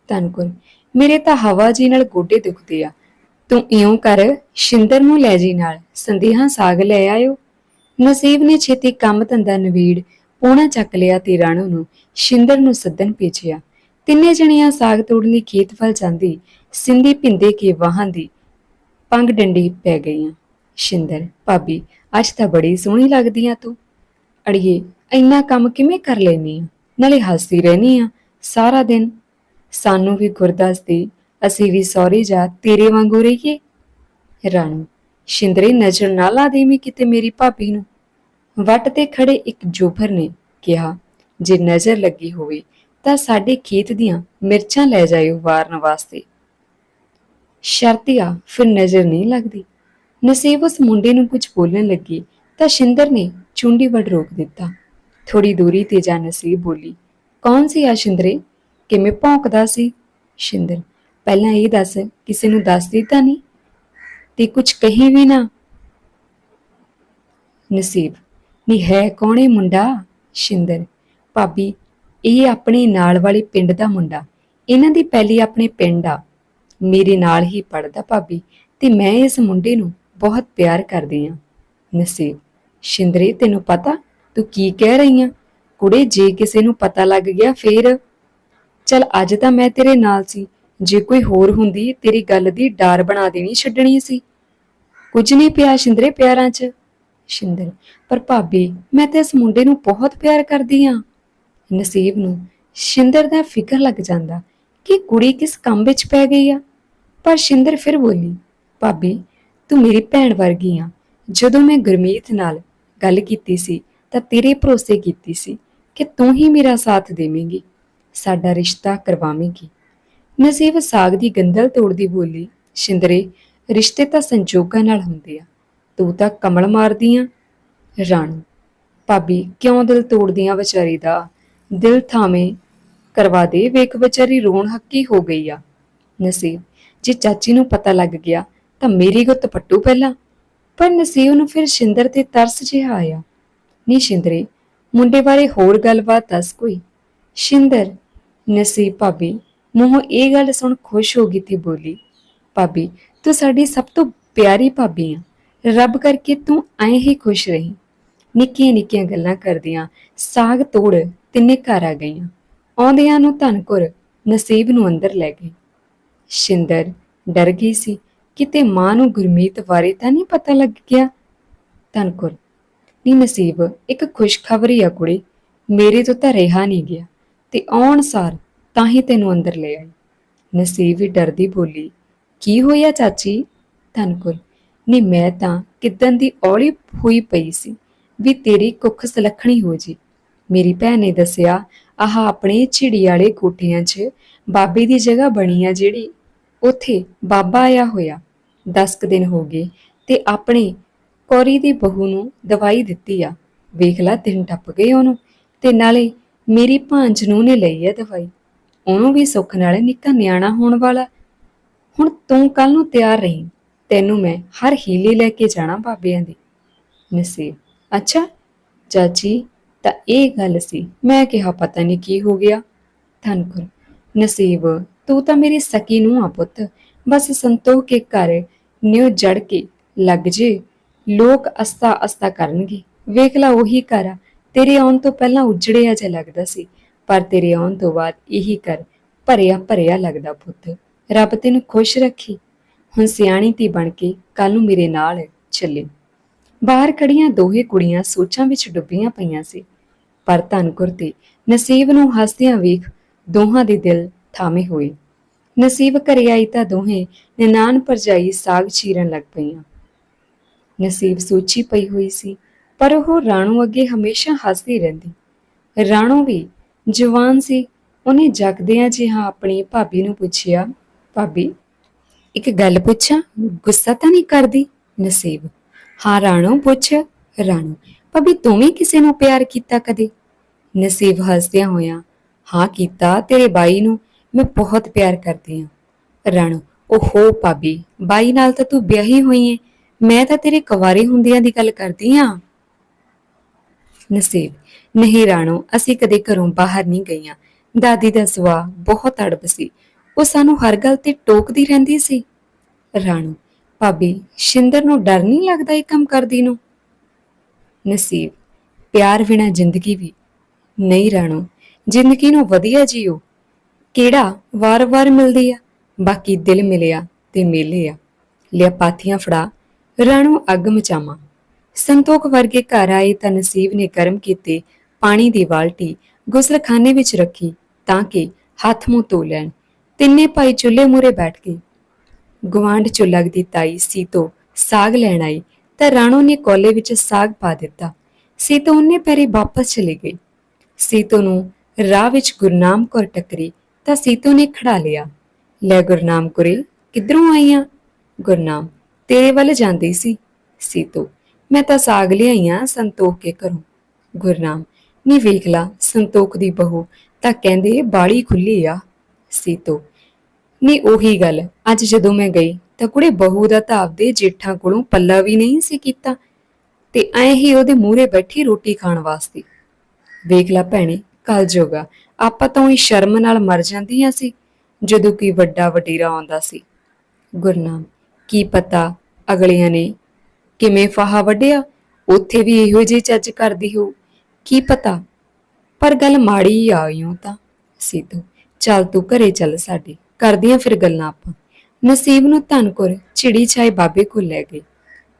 ਤਨਕੁਰ ਮੇਰੇ ਤਾਂ ਹਵਾ ਜੀ ਨਾਲ ਗੋਡੇ ਦੁਖਦੇ ਆ। ਤੂੰ ਇਉਂ ਕਰ, ਸ਼ਿੰਦਰ ਨੂੰ ਲੈ ਜੀ ਨਾਲ, ਸੰਦੇਹਾ ਸਾਗ ਲੈ ਆਇਓ। ਨਸੀਬ ਨੇ ਛੇਤੀ ਕੰਮ ਧੰਦਾ ਨਵੀੜ, ਪੋਣਾ ਚੱਕ ਲਿਆ ਤੇ ਰਾਣੋ ਨੂੰ, ਸ਼ਿੰਦਰ ਨੂੰ ਸੱਦਣ ਭੇਜਿਆ। ਤਿੰਨੇ ਜਣੀਆਂ ਸਾਗ ਤੋੜਨ ਲਈ ਖੇਤ ਵੱਲ ਜਾਂਦੀ, ਸਿੰਧੀ ਭਿੰਦੇ ਕੇ ਵਾਹਾਂ ਦੀ ਪੰਗ ਡੰਡੀ ਪੈ ਗਈਆਂ। ਸ਼ਿੰਦਰ ਭਾਬੀ, ਅੱਜ ਤਾਂ ਬੜੀ ਸੋਹਣੀ ਲੱਗਦੀ ਆ ਤੂੰ। ਅੜੀਏ, ਇੰਨਾ ਕੰਮ ਕਿਵੇਂ ਕਰ ਲੈਨੀ ਆ? ਨਾਲੇ ਹੱਸਦੀ ਰਹਿਨੀ ਆ ਸਾਰਾ ਦਿਨ। ਸਾਨੂੰ ਵੀ ਗੁਰਦਾਸਦੀ ਅਸੀਂ ਵੀ ਸੌਰੀ ਜਾ ਤੇਰੇ ਵਾਂਗੂ ਰਹੀਏ। ਰਾਣੂ, ਸ਼ਿੰਦਰੇ ਨਜ਼ਰ ਨਾ ਲਾ ਦੇਵੀਂ ਕਿਤੇ ਮੇਰੀ ਭਾਬੀ ਨੂੰ। ਵੱਟ ਤੇ ਖੜੇ ਇੱਕ ਜੋਫਰ ਨੇ ਕਿਹਾ, ਜੇ ਨਜ਼ਰ ਲੱਗੀ ਹੋਵੇ ਤਾਂ ਸਾਡੇ ਖੇਤ ਦੀਆਂ ਮਿਰਚਾਂ ਲੈ ਜਾਇਓ ਵਾਰਨ ਵਾਸਤੇ। ਸ਼ਰਤੀਆ, ਫਿਰ ਨਜ਼ਰ ਨਹੀਂ ਲੱਗਦੀ। ਨਸੀਬ ਉਸ ਮੁੰਡੇ ਨੂੰ ਕੁਝ ਬੋਲਣ ਲੱਗੀ ਤਾਂ ਸ਼ਿੰਦਰ ਨੇ ਚੁੰਡੀ ਵੱਡ ਰੋਕ ਦਿੱਤਾ। ਥੋੜੀ ਦੂਰੀ ਤੇ ਜਾ ਨਸੀਬ ਬੋਲੀ, ਕੌਣ ਸੀ ਆ ਸ਼ਿੰਦਰੇ? ਕਿਵੇਂ ਭੌਂਕਦਾ ਸੀ? ਸ਼ਿੰਦਰ, ਪਹਿਲਾਂ ਇਹ ਦੱਸ, ਕਿਸੇ ਨੂੰ ਦੱਸ ਦਿੱਤਾ ਨਹੀਂ? ਤੇ ਕੁਝ ਕਹੀ ਵੀ ਨਾ? ਨਸੀਬ, ਨੀ ਹੈ ਕੌਣ ਇਹ ਮੁੰਡਾ? ਸ਼ਿੰਦਰ, ਭਾਬੀ, ਇਹ ਆਪਣੇ ਨਾਲ ਵਾਲੇ ਪਿੰਡ ਦਾ ਮੁੰਡਾ। ਇਹਨਾਂ ਦੀ ਪਹਿਲੀ ਆਪਣੇ ਪਿੰਡ ਆ। ਮੇਰੇ ਨਾਲ ਹੀ ਪੜਦਾ ਭਾਬੀ ਤੇ ਮੈਂ ਇਸ ਮੁੰਡੇ ਨੂੰ ਬਹੁਤ ਪਿਆਰ ਕਰਦੀ ਆ। ਨਸੀਬ, ਸ਼ਿੰਦਰੇ, ਤੈਨੂੰ ਪਤਾ? ਤੂੰ ਕੀ ਕਹਿ ਰਹੀ ਆ? ਕੁੜੇ, ਜੇ ਕਿਸੇ ਨੂੰ ਪਤਾ ਲੱਗ ਗਿਆ, ਫੇਰ? ਚਲ, ਅੱਜ ਤਾਂ ਮੈਂ ਤੇਰੇ ਨਾਲ ਸੀ। ਜੇ ਕੋਈ ਹੋਰ ਹੁੰਦੀ, ਤੇਰੀ ਗੱਲ ਦੀ ਡਾਰ ਬਣਾ ਦੇਣੀ ਛੱਡਣੀ ਸੀ। ਕੁਝ ਨਹੀਂ ਪਿਆ ਸ਼ਿੰਦਰੇ ਪਿਆਰਾਂ 'ਚ। ਸ਼ਿੰਦਰ, ਪਰ ਭਾਬੀ, ਮੈਂ ਤੇ ਇਸ ਮੁੰਡੇ ਨੂੰ ਬਹੁਤ ਪਿਆਰ ਕਰਦੀ ਆ। ਨਸੀਬ ਨੂੰ ਸ਼ਿੰਦਰ ਦਾ ਫਿਕਰ ਲੱਗ ਜਾਂਦਾ ਕਿ ਕੁੜੀ ਕਿਸ ਕੰਮ ਵਿੱਚ ਪੈ ਗਈ ਆ। ਪਰ ਸ਼ਿੰਦਰ ਫਿਰ ਬੋਲੀ, ਭਾਬੀ ਤੂੰ ਮੇਰੀ ਭੈਣ ਵਰਗੀ ਆ। ਜਦੋਂ ਮੈਂ ਗੁਰਮੀਤ ਨਾਲ ਗੱਲ ਕੀਤੀ ਸੀ, ਤਾਂ ਤੇਰੇ ਭਰੋਸੇ ਕੀਤੀ ਸੀ ਕਿ ਤੂੰ ਹੀ ਮੇਰਾ ਸਾਥ ਦੇਵੇਂਗੀ, ਸਾਡਾ ਰਿਸ਼ਤਾ ਕਰਵਾਵੇਂਗੀ। ਨਸੀਬ ਸਾਗ ਦੀ ਗੰਦਲ ਤੋੜਦੀ ਬੋਲੀ, ਸ਼ਿੰਦਰੇ, ਰਿਸ਼ਤੇ ਤਾਂ ਸੰਜੋਗਾਂ ਨਾਲ ਹੁੰਦੇ ਆ। ਤੂੰ ਤਾਂ ਕਮਲ ਮਾਰਦੀ ਆ। ਰਾਣੂ, ਭਾਬੀ, ਕਿਉਂ ਦਿਲ ਤੋੜਦੀਆਂ ਵਿਚਾਰੀ ਦਾ ਦਿਲ ਥਾਵੇਂ ਕਰਵਾ ਦੇ? ਵੇਖ ਵਿਚਾਰੀ ਰੋਣ ਹੱਕੀ ਹੋ ਗਈ ਆ। ਨਸੀਬ, ਜੇ ਚਾਚੀ ਨੂੰ ਪਤਾ ਲੱਗ ਗਿਆ ਤਾਂ ਮੇਰੀ ਗੁੱਤ ਪੱਟੂ ਪਹਿਲਾਂ। ਪਰ ਨਸੀਬ ਨੂੰ ਫਿਰ ਸ਼ਿੰਦਰ ਤੇ ਤਰਸ ਜਿਹਾ ਆਇਆ। ਨੀ ਸ਼ਿੰਦਰੇ, ਮੁੰਡੇ ਬਾਰੇ ਹੋਰ ਗੱਲਬਾਤ ਦੱਸ ਕੋਈ। ਸ਼ਿੰਦਰ, ਨਸੀਬ ਭਾਬੀ, ਮੂੰਹੋਂ ਇਹ ਗੱਲ ਸੁਣ ਖੁਸ਼ ਹੋ ਗਈ ਤੇ ਬੋਲੀ, ਭਾਬੀ, ਤੂੰ ਸਾਡੀ ਸਭ ਤੋਂ ਪਿਆਰੀ ਭਾਬੀ ਆ। ਰੱਬ ਕਰਕੇ ਤੂੰ ਐਂ ਹੀ ਖੁਸ਼ ਰਹੀਂ। ਨਿੱਕੀਆਂ ਨਿੱਕੀਆਂ ਗੱਲਾਂ ਕਰਦੀਆਂ, ਸਾਗ ਤੋੜ ਤਿੰਨੇ ਘਰ ਆ ਗਈਆਂ। ਆਉਂਦਿਆਂ ਨੂੰ ਧਨਕੁਰ ਨਸੀਬ ਨੂੰ ਅੰਦਰ ਲੈ ਗਈ। ਸ਼ਿੰਦਰ ਡਰ ਗਈ ਸੀ। ਕਿਤੇ ਮਾਂ ਨੂੰ ਗੁਰਮੀਤ ਬਾਰੇ ਤਾਂ ਨਹੀਂ ਪਤਾ ਲੱਗ ਗਿਆ? ਧਨਕੁਰ ਨੀ ਨਸੀਬ, ਇੱਕ ਖੁਸ਼ਖਬਰੀ ਆ ਕੁੜੀ, ਮੇਰੇ ਤੋਂ ਤਾਂ ਰਿਹਾ ਨਹੀਂ ਗਿਆ, ਤੇ ਆਉਣ ਸਾਰ ਤਾਂ ਹੀ ਤੈਨੂੰ ਅੰਦਰ ਲੈ ਆਈ। ਨਸੀਬ ਵੀ ਡਰਦੀ ਬੋਲੀ, ਕੀ ਹੋਇਆ ਚਾਚੀ? ਧਨਕੁਰ ਨੀ ਮੈਂ ਤਾਂ ਕਿਦਨ ਦੀ ਔਲੀ ਹੋਈ ਪਈ ਸੀ ਵੀ ਤੇਰੀ ਕੁੱਖ ਸਲੱਖਣੀ ਹੋ ਜੀ। ਮੇਰੀ ਭੈਣ ਨੇ ਦੱਸਿਆ, ਆਹ ਆਪਣੇ ਝਿੜੀ ਵਾਲੇ ਕੋਠਿਆਂ 'ਚ ਬਾਬੇ ਦੀ ਜਗ੍ਹਾ ਬਣੀ ਆ ਜਿਹੜੀ ਉਥੇ ਬਾਬਾ ਆਇਆ ਹੋਇਆ। 10 ਕੁ ਦਿਨ ਹੋ ਗਏ ਤੇ ਆਪਣੇ ਕੋਰੀ ਦੀ ਬਹੂ ਨੂੰ ਦਵਾਈ ਦਿੱਤੀ ਆ। ਵੇਖ ਲੈ, ਦਿਨ ਟੱਪ ਗਏ ਉਹਨੂੰ ਤੇ ਨਾਲੇ ਮੇਰੀ ਭਾਂਜ ਨੂੰ ਨੇ ਲਈ ਆ ਦਵਾਈ। ਉਹਨੂੰ ਵੀ ਸੁੱਖ ਨਾਲੇ ਨਿੱਕਾ ਨਿਆਣਾ ਹੋਣ ਵਾਲਾ। ਹੁਣ ਤੂੰ ਕੱਲ ਨੂੰ ਤਿਆਰ ਰਹੀਂ, ਤੈਨੂੰ ਮੈਂ ਹਰ ਹੀਲੇ ਲੈ ਕੇ ਜਾਣਾ ਬਾਬਿਆਂ ਦੀ। ਨਸੀਬ। ਅੱਛਾ, ਚਾਚੀ, ਤਾਂ ਇਹ ਗੱਲ ਸੀ। ਮੈਂ ਕਿਹਾ, ਪਤਾ ਨਹੀਂ ਕੀ ਹੋ ਗਿਆ। ਧਨਕੁਰ ਨਸੀਬ, ਤੂੰ ਤਾਂ ਮੇਰੀ ਸਕੀ ਨੂੰ ਆ ਪੁੱਤ। ਬਸ ਸੰਤੋਖ ਕੇ ਘਰ ਨਿਉ ਜੜ ਕੇ ਲੱਗ ਜੇ, ਲੋਕ ਅਸਤਾ ਅਸਤਾ ਕਰਨਗੇ। ਵੇਖ ਲਾ ਉਹੀ ਘਰ ਆ, ਤੇਰੇ ਆਉਣ ਤੋਂ ਪਹਿਲਾਂ ਉਜੜਿਆ ਜਿਹਾ ਲੱਗਦਾ ਸੀ, ਪਰ ਤੇਰੇ ਆਉਣ ਤੋਂ ਬਾਅਦ ਇਹੀ ਘਰ ਭਰਿਆ ਭਰਿਆ ਲੱਗਦਾ ਪੁੱਤ। ਰੱਬ ਤੈਨੂੰ ਖੁਸ਼ ਰੱਖੀ। ਹੁਣ ਸਿਆਣੀ ਧੀ ਬਣ ਕੇ ਕੱਲ ਨੂੰ ਮੇਰੇ ਨਾਲ ਚੱਲੇ। ਬਾਹਰ ਖੜੀਆਂ ਦੋਹੇ ਕੁੜੀਆਂ ਸੋਚਾਂ ਵਿੱਚ ਡੁੱਬੀਆਂ ਪਈਆਂ ਸੀ, ਪਰ ਧਨਕੁਰ ਤੇ ਨਸੀਬ ਨੂੰ ਹੱਸਦਿਆਂ ਵੇਖ ਦੋਹਾਂ ਦੇ ਦਿਲ ਥਾਮੇ ਹੋਏ। ਨਸੀਬ ਘਰੇ ਆਈ ਤਾਂ ਦੋਹੇ ਨਨਾਣ ਭਰਜਾਈ ਸਾਗ ਚੀਰਨ ਲੱਗ ਪਈਆਂ। ਨਸੀਬ ਸੋਚੀ ਪਈ ਹੋਈ ਸੀ, ਪਰ ਉਹ ਰਾਣੂ ਅੱਗੇ ਹਮੇਸ਼ਾ ਹੱਸਦੀ ਰਹਿੰਦੀ। ਰਾਣੂ ਵੀ ਜਵਾਨ ਸੀ, ਉਹਨੇ ਜਗਦਿਆਂ ਜਿਹਾ ਆਪਣੀ ਭਾਬੀ ਨੂੰ ਪੁੱਛਿਆ, ਭਾਬੀ, ਇੱਕ ਗੱਲ ਪੁੱਛਾਂ? ਗੁੱਸਾ ਤਾਂ ਨਹੀਂ ਕਰਦੀ? ਨਸੀਬ, ਹਾਂ, ਰਾਣੋ, ਪੁੱਛ, ਰਾਣੋ, ਭਾਬੀ ਤੂੰ ਵੀ ਕਿਸੇ ਨੂੰ ਪਿਆਰ ਕੀਤਾ ਕਦੇ? ਨਸੀਬ ਹੱਸਦਿਆਂ ਹੋਇਆ, ਹਾਂ, ਕੀਤਾ, ਤੇਰੇ ਬਾਈ ਨੂੰ ਮੈਂ ਬਹੁਤ ਪਿਆਰ ਕਰਦੀ ਹਾਂ। ਰਾਣੋ, ਓਹੋ ਭਾਬੀ, ਬਾਈ ਨਾਲ ਤਾਂ ਤੂੰ ਵਿਆਹੀ ਹੋਈ ਏ। ਮੈਂ ਤਾਂ ਤੇਰੇ ਕੁਵਾਰੇ ਹੁੰਦਿਆਂ ਦੀ ਗੱਲ ਕਰਦੀ ਹਾਂ। ਨਸੀਬ, ਨਹੀਂ ਰਾਣੋ, ਅਸੀਂ ਕਦੇ ਘਰੋਂ ਬਾਹਰ ਨਹੀਂ ਗਈਆਂ। ਦਾਦੀ ਦਾ ਸੁਭਾਅ ਬਹੁਤ ਅੜਬ ਸੀ। ਉਹ ਸਾਨੂੰ ਹਰ ਗੱਲ ਤੇ ਟੋਕਦੀ ਰਹਿੰਦੀ ਸੀ। ਰਾਣੋ, ਭਾਬੀ, ਸ਼ਿੰਦਰ ਨੂੰ ਡਰ ਨਹੀਂ ਲੱਗਦਾ ਇਹ ਕੰਮ ਕਰਦੀ ਨੂੰ? ਨਸੀਬ, ਪਿਆਰ ਬਿਨਾ ਜ਼ਿੰਦਗੀ ਵੀ। ਨਹੀਂ ਰਾਣੋ, ਜ਼ਿੰਦਗੀ ਨੂੰ ਵਧੀਆ ਜੀਓ। ਕਿਹੜਾ ਵਾਰ-ਵਾਰ ਮਿਲਦੀ ਆ? ਬਾਕੀ ਦਿਲ ਮਿਲਿਆ ਤੇ ਮੇਲੇ ਆ। ਲਿਆ ਪਾਥੀਆਂ ਫੜਾ, ਰਾਣੋ ਅੱਗ ਮਚਾਵਾਂ। ਸੰਤੋਖ ਵਰਗੇ ਘਰ ਆਏ ਤਾਂ ਨਸੀਬ ਨੇ ਗਰਮ ਕੀਤੇ ਪਾਣੀ ਦੀ ਬਾਲਟੀ ਗੁਸਲਖਾਨੇ ਵਿੱਚ ਰੱਖੀ ਤਾਂ ਕਿ ਹੱਥ ਮੂੰਹ ਧੋ ਲੈਣ। ਤਿੰਨੇ ਭਾਈ ਚੁੱਲ੍ਹੇ ਮੂਰੇ ਬੈਠ ਗਏ। ਗਵਾਂਢ ਚੋਂ ਲੱਗਦੀ ਤਾਈ ਸੀਤੋ ਸਾਗ ਲੈਣ ਆਈ ਤਾਂ ਰਾਣੋ ਨੇ ਕੋਲੇ ਵਿੱਚ ਸਾਗ ਪਾ ਦਿੱਤਾ। ਸੀਤੋ ਉਹਨੇ ਪੈਰੀ ਵਾਪਸ ਚਲੀ ਗਈ ਸੀਤੋ ਨੂੰ ਰਾਹ ਵਿੱਚ ਗੁਰਨਾਮ ਕੌਰ ਟੱਕਰੀ ਤਾਂ ਸੀਤੋ ਨੇ ਖੜਾ ਲਿਆ। ਲੈ ਗੁਰਨਾਮ ਕੁਰੇ, ਕਿੱਧਰੋਂ ਆਈਆਂ? ਗੁਰਨਾਮ, ਤੇਰੇ ਵੱਲ ਜਾਂਦੀ ਸੀ। ਸੀਤੋ, ਮੈਂ ਤਾਂ ਸਾਗ ਲਿਆਈਆਂ ਸੰਤੋਖ ਕੇ ਘਰੋਂ। ਗੁਰਨਾਮ, ਨੀ ਵੇਖ ਲਾ ਸੰਤੋਖ ਦੀ ਬਹੂ, ਤਾਂ ਕਹਿੰਦੇ ਬਾੜੀ ਖੁੱਲੀ ਆ। ਸੀਤੋ, ਨੀ ਉਹੀ ਗੱਲ, ਅੱਜ ਜਦੋਂ ਮੈਂ ਗਈ, ਤਾਂ ਕੁੜੇ ਬਹੂ ਦਾ ਤਾਂ ਆਪਦੇ ਜੇਠਾਂ ਕੋਲੋਂ ਪੱਲਾ ਵੀ ਨਹੀਂ ਸੀ ਕੀਤਾ। ਤੇ ਐਂ ਹੀ ਉਹਦੇ ਮੂਹਰੇ ਬੈਠੀ ਰੋਟੀ ਖਾਣ ਵਾਸਤੇ। ਵੇਖ ਲੈ ਭੈਣੇ ਕੱਲ ਜੋਗਾ ਆਪਾਂ ਤਾਂ ਹੀ ਸ਼ਰਮ ਨਾਲ ਮਰ ਜਾਂਦੀਆਂ ਸੀ, ਜਦੋਂ ਕੋਈ ਵੱਡਾ ਵਡੇਰਾ ਆਉਂਦਾ ਸੀ। ਗੁਰਨਾਮ, ਕੀ ਪਤਾ ਅਗਲਿਆਂ ਨੇ ਕਿਵੇਂ ਫਾਹਾ ਵੱਢਿਆ? ਉੱਥੇ ਵੀ ਇਹੋ ਜਿਹੀ ਚੱਜ ਕਰਦੀ ਹੋ, ਕੀ ਪਤਾ? ਪਰ ਗੱਲ ਮਾੜੀ ਹੀ ਆਈਓ ਤਾਂ। ਸਿੱਧੂ ਚੱਲ ਤੂੰ ਘਰੇ ਚੱਲ ਸਾਡੇ ਕਰਦੀਆਂ ਫਿਰ ਗੱਲਾਂ ਆਪਾਂ। ਨਸੀਬ ਨੂੰ ਧਨਕੁਰ ਚਿੜੀ ਛਾਏ ਬਾਬੇ ਕੋਲ ਲੈ ਗਏ।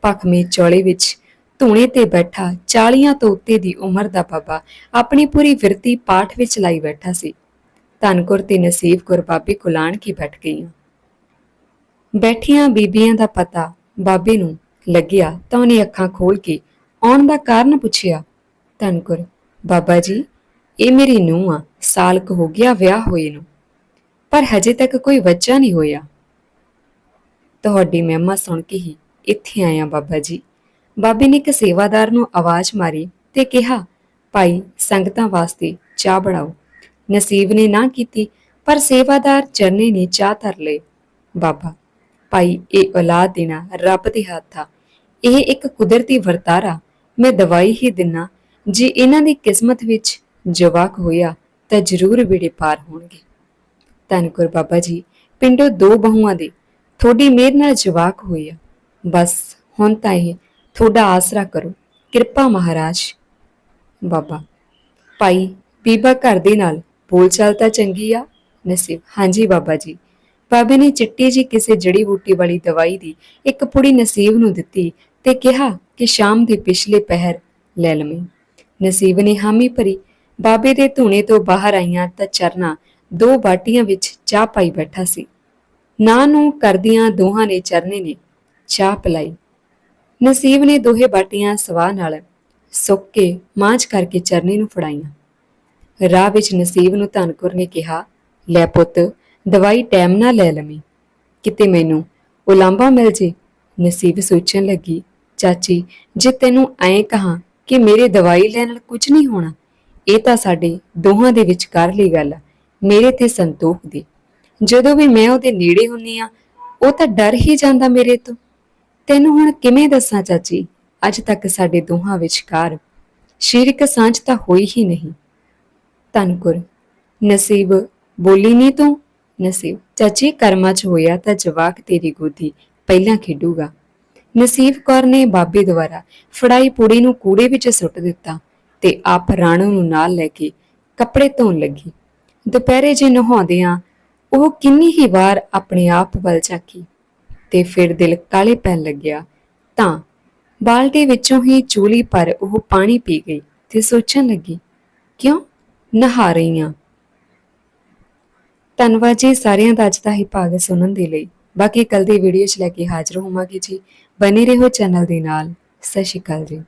ਪਖਮੀ ਚੌਲੇ ਵਿੱਚ ਧੂਣੇ ਤੇ ਬੈਠਾ 40 ਤੋਂ ਉੱਤੇ ਦੀ ਉਮਰ ਦਾ ਬਾਬਾ ਆਪਣੀ ਪੂਰੀ ਵਿਰਤੀ ਪਾਠ ਵਿੱਚ ਲਾਈ ਬੈਠਾ ਸੀ। ਧਨਕੁਰ ਤੇ ਨਸੀਬ ਕੁਰ ਬਾਬੇ ਕੋਲ ਆਣ ਬੈਠ ਗਈਆਂ। ਬੈਠੀਆਂ ਬੀਬੀਆਂ ਦਾ ਪਤਾ ਬਾਬੇ ਨੂੰ ਲੱਗਿਆ ਤਾਂ ਉਹਨੇ ਅੱਖਾਂ ਖੋਲ ਕੇ ਆਉਣ ਦਾ ਕਾਰਨ ਪੁੱਛਿਆ, ਧਨਕੁਰ, ਬਾਬਾ ਜੀ, ਇਹ ਮੇਰੀ ਨੂੰਹ ਆ, ਸਾਲ ਕੁ ਹੋ ਗਿਆ ਵਿਆਹ ਹੋਏ ਨੂੰ, ਪਰ ਹਜੇ ਤੱਕ ਕੋਈ ਬੱਚਾ ਨਹੀਂ ਹੋਇਆ। ਤੁਹਾਡੀ ਮਹਿਮਾ ਸੁਣ ਕੇ ਹੀ ਇੱਥੇ ਆਇਆ ਬਾਬਾ ਜੀ। ਬਾਬੇ ਨੇ ਇੱਕ ਸੇਵਾਦਾਰ ਨੂੰ ਆਵਾਜ਼ ਮਾਰੀ ਤੇ ਕਿਹਾ, ਭਾਈ, ਸੰਗਤਾਂ ਵਾਸਤੇ ਚਾਹ ਬਣਾਓ। ਨਸੀਬ ਨੇ ਨਾ ਕੀਤੀ, ਪਰ ਸੇਵਾਦਾਰ ਚਰਨੇ ਨੇ ਚਾਹ ਧਰ ਲਈ ਬਾਬਾ, ਭਾਈ, ਇਹ ਔਲਾਦ ਦੇਣਾ ਰੱਬ ਦੇ ਹੱਥ ਆ। ਇਹ ਇੱਕ ਕੁਦਰਤੀ ਵਰਤਾਰਾ। ਮੈਂ ਦਵਾਈ ਹੀ ਦਿਨਾ। ਜੇ ਇਹਨਾਂ ਦੀ ਕਿਸਮਤ ਵਿੱਚ ਜਵਾਕ ਹੋਇਆ, ਤਾਂ ਜ਼ਰੂਰ ਬੇੜੇ ਪਾਰ ਹੋਣਗੇ। ਧੰਨਕੁਰ ਬਾਬਾ ਜੀ, ਪਿੰਡੋਂ ਦੋ ਬਹੂਆਂ ਦੇ। ਥੋੜੀ ਮਿਹਰ ਨਾਲ ਜਵਾਕ ਹੋਇਆ। ਬਸ, ਹੁਣ ਤਾਂ ਇਹ ਤੁਹਾਡਾ ਆਸਰਾ ਕਰੋ। ਕਿਰਪਾ ਮਹਾਰਾਜ। ਬਾਬਾ, ਭਾਈ ਬੀਬਾ ਘਰ ਦੇ ਨਾਲ ਬੋਲਚਾਲ ਤਾਂ ਚੰਗੀ ਆ, ਨਸੀਬ। ਹਾਂਜੀ ਬਾਬਾ ਜੀ। ਬਾਬੇ ਨੇ ਚਿੱਟੀ ਜੀ ਕਿਸੇ ਜੜੀ ਬੂਟੀ ਵਾਲੀ ਦਵਾਈ ਦੀ ਇੱਕ ਪੁੜੀ ਨਸੀਬ ਨੂੰ ਦਿੱਤੀ ਤੇ ਕਿਹਾ ਕਿ ਸ਼ਾਮ ਦੇ ਪਿਛਲੇ ਪਹਿਰ ਲੈ ਲਵੇਂ। ਨਸੀਬ ਨੇ ਹਾਮੀ ਭਰੀ, ਬਾਬੇ ਦੇ ਧੂਣੇ ਤੋਂ ਬਾਹਰ ਆਈਆਂ ਤਾਂ ਚਰਨਾ ਦੋ ਬਾਟੀਆਂ ਵਿੱਚ ਚਾਹ ਪਾਈ ਬੈਠਾ ਸੀ। ਨਾ ਨੂੰ ਕਰਦੀਆਂ ਦੋਹਾਂ ਨੇ ਚਰਨੇ ਨੇ ਚਾਹ ਪਲਾਈ। ਨਸੀਬ ਨੇ ਦੋਹੇ ਬਾਟੀਆਂ ਸਵਾਹ ਨਾਲ ਸੁੱਕ ਕੇ ਮਾਂਝ ਕਰਕੇ ਚਰਨੀ ਨੂੰ ਫੜਾਈਆਂ। ਰਾਹ ਵਿੱਚ ਨਸੀਬ ਨੂੰ ਧਨਕੁਰ ਨੇ ਕਿਹਾ, ਲੈ ਪੁੱਤ, ਦਵਾਈ ਟਾਈਮ ਨਾਲ ਲੈ ਲਵੀਂ। ਕਿਤੇ ਮੈਨੂੰ ਉਲਾਂਭਾ ਮਿਲ ਜੇ? ਨਸੀਬ ਸੋਚਣ ਲੱਗੀ, ਚਾਚੀ, ਜੇ ਤੈਨੂੰ ਐਂ ਕਹਾ ਕਿ ਮੇਰੇ ਦਵਾਈ ਲੈਣ ਨਾਲ ਕੁਝ ਨਹੀਂ ਹੋਣਾ, ਇਹ ਤਾਂ ਸਾਡੇ ਦੋਹਾਂ ਦੇ ਵਿਚਕਾਰ ਲਈ ਗੱਲ ਆ। ਮੇਰੇ ਤੇ ਸੰਤੋਖ ਦੀ। ਜਦੋਂ ਵੀ ਮੈਂ ਉਹਦੇ ਨੇੜੇ ਹੁੰਨੀ ਆ ਉਹ ਤਾਂ ਡਰ ਹੀ ਜਾਂਦਾ ਮੇਰੇ ਤੋਂ। ਤੈਨੂੰ ਹੁਣ ਕਿਵੇਂ ਦੱਸਾਂ ਚਾਚੀ? ਅੱਜ ਤੱਕ ਸਾਡੇ ਦੋਹਾਂ ਵਿਚਕਾਰ ਸਰੀਰਕ ਸਾਂਝ ਤਾਂ ਹੋਈ ਹੀ ਨਹੀਂ। ਧੰਨਕੁਰ ਨਸੀਬ ਬੋਲੀ ਨਹੀਂ ਤੂੰ? ਨਸੀਬ, ਚਾਚੀ ਕਰਮਾਂ 'ਚ ਹੋਇਆ ਤਾਂ ਜਵਾਕ ਤੇਰੀ ਗੋਦੀ ਪਹਿਲਾਂ ਖੇਡੂਗਾ। ਨਸੀਬ ਕੌਰ ਨੇ ਬਾਬੇ ਦੁਆਰਾ ਫੜਾਈ ਪੂੜੀ ਨੂੰ ਕੂੜੇ ਵਿੱਚ ਸੁੱਟ ਦਿੱਤਾ ਤੇ ਆਪ ਰਾਣੋ ਨੂੰ ਨਾਲ ਲੈ ਕੇ ਕੱਪੜੇ ਧੋਣ ਲੱਗੀ। ਦੁਪਹਿਰੇ ਜੇ ਨਹਾਉਂਦਿਆਂ ਉਹ ਕਿੰਨੀ ਹੀ ਵਾਰ ਆਪਣੇ ਆਪ ਵੱਲ ਝਾਕੀ। ਤੇ ਫਿਰ ਦਿਲ ਕਾਲੇ ਪੈਣ ਲੱਗਿਆ। ਤਾਂ ਬਾਲਟੀ ਵਿੱਚੋਂ ਹੀ ਚੂਲੀ ਪਰ ਉਹ ਪਾਣੀ ਪੀ ਗਈ ਤੇ ਸੋਚਣ ਲੱਗੀ, ਕਿਉਂ ਨਹਾ ਰਹੀ ਆਂ? ਧੰਨਵਾਦ ਜੀ ਸਾਰਿਆਂ ਦਾ ਅੱਜ ਦਾ ਹੀ ਭਾਗ ਸੁਣਨ ਦੇ ਲਈ। ਬਾਕੀ ਕੱਲ ਦੀ ਵੀਡੀਓ 'ਚ ਲੈ ਕੇ ਹਾਜ਼ਰ ਹੋਵਾਂਗੇ ਜੀ। ਬਨੇ ਰਹੋ ਚੈਨਲ ਦੇ ਨਾਲ। ਸਤਿ ਸ਼੍ਰੀ ਅਕਾਲ ਜੀ।